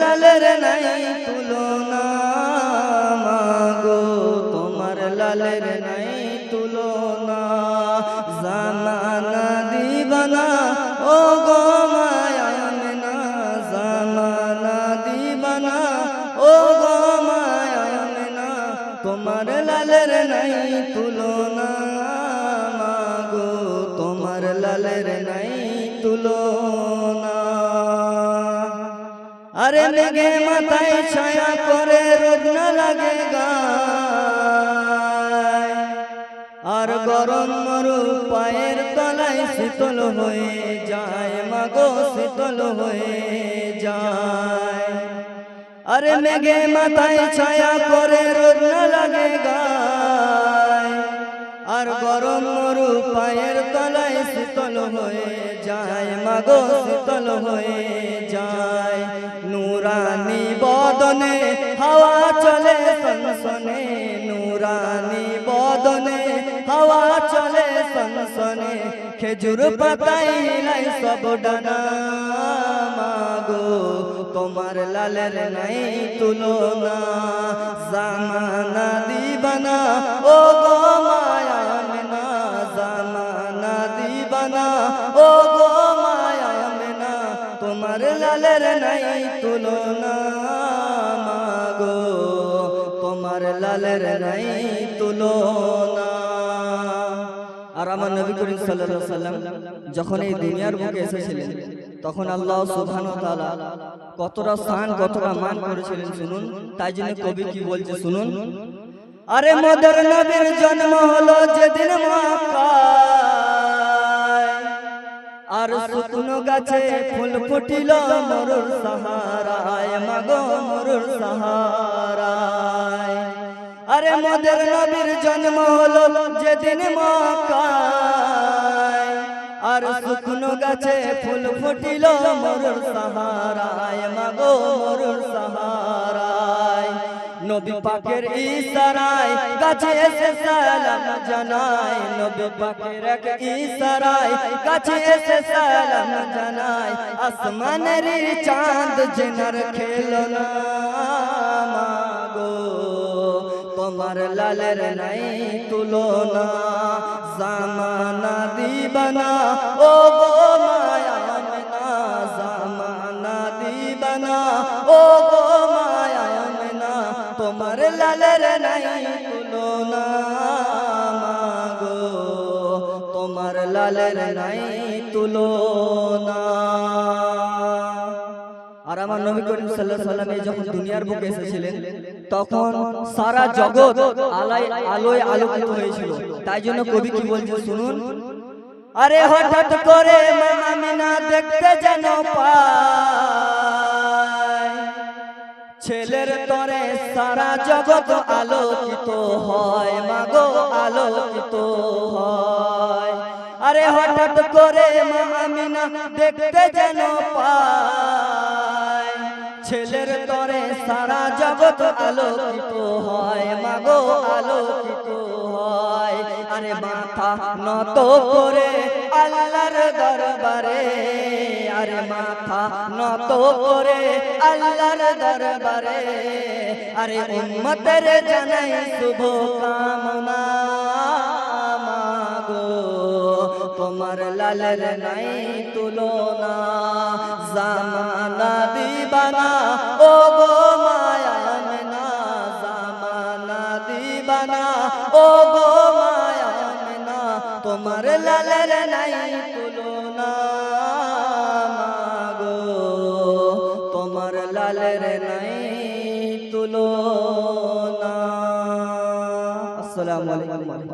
লালের নাই তুলনা মাগো, তোমার লালের নাই তুলনা। জামানা দিবানা ও গো মায়ামনা জামানা দিবানা ও গো মায়ামনা তোমার লালের নাই তুলনা মাগো, তোমার লালের নাই তুলনা। আরে মেঘে মাথায় ছায়া করে রোদ না লাগে আর গরম মরু পায়ের তলায় শীতল হয়ে যায় মাগো শীতল হয়ে যায়। আরে মেঘে মাথায় ছায়া করে রোদ না লাগে আর গরম মরু পায়ের তলায় শীতল হয়ে যায়। মাগো শীতল হয়ে বদনে, হাওয়া চলে সনসনে, নুরানি বদনে, হাওয়া চলে সনসনে, খেজুর পাতাই লাই সব ডানা মাগো, তোমার লালের নাই তুলনা, জামানা দিবানা, ও গো মায়া মেনা জামানা দিবানা, ও গো মায়া মেনা তোমার লালের নাই তুলনা। লালের নাই তুলনা। আর আমার নবী করিম সাল্লাল্লাহু সাল্লাম যখন এই দুনিয়ার বুকে এসেছিলেন, তখন আল্লাহ সুবহানাহু তাআলা কতটা স্থান, কতটা মান করেছিলেন শুনুন। তাই জন্য কবি কি বলছে শুনুন, আরে মদর নবীর জন্ম হলো যেদিন মক্কায়, আর শুকনো গাছে ফুল ফুটিল মরুর সাহারায়। মাগো মরুর সাহারায়। আরে মদের নবীর জন্ম হলো যেদিন মক্কায়। আর শুকনো গাছে ফুল ফুটিল মরুর সাহারায়, মাগো মরুর সাহারায়। নবী পাকের ইশারায় গাছে এসে সালাম জানায়। নবী পাকের এক ইশারায় গাছে এসে সালাম জানায়। আসমানের চাঁদ জেনার খেলনা। তোমার লালের নাই তুলনা। জামানা দিবানা ও গো মায়া মেনা জামানা দিবানা ও গো মায়া মেনা তোমার লালের নাই তুলনা, মাগো। তোমার লালের নাই তুলনা। আর আমার নবী করিম আলাইহি সাল্লাম যখন দুনিয়ার বুকে এসেছিলেন তখন সারা জগৎ আলোয় আলোয় আলোকিত হয়েছিল। তাই জন্য কবি কি বলছে শুনুন? আরে হঠাৎ করে মা আমিনা দেখতে যেন পায়। ছেলের তরে সারা জগৎ আলোকিত হয় মাগো আলোকিত হয়। আরে হঠাৎ করে মা আমিনা দেখতে যেন পায়। ছেলের তরে সারা জগৎ আলোকিত হয়, মাগো আলোকিত হয়। আরে মাথা নত করে আল্লাহর দরবারে, আরে মাথা নত করে আল্লাহর দরবারে। আরে উম্মতের জানাই শুভ কামনা তোমার লালের নাই তুলনা। জামানা দিবানা ও গো মায়া মেনা জামানা দিবানা ও গো মায়া মেনা তোমার লালের নাই তুলনা, মাগো, তোমার লালের নাই তুলনা। আসসালামু আলাইকুম।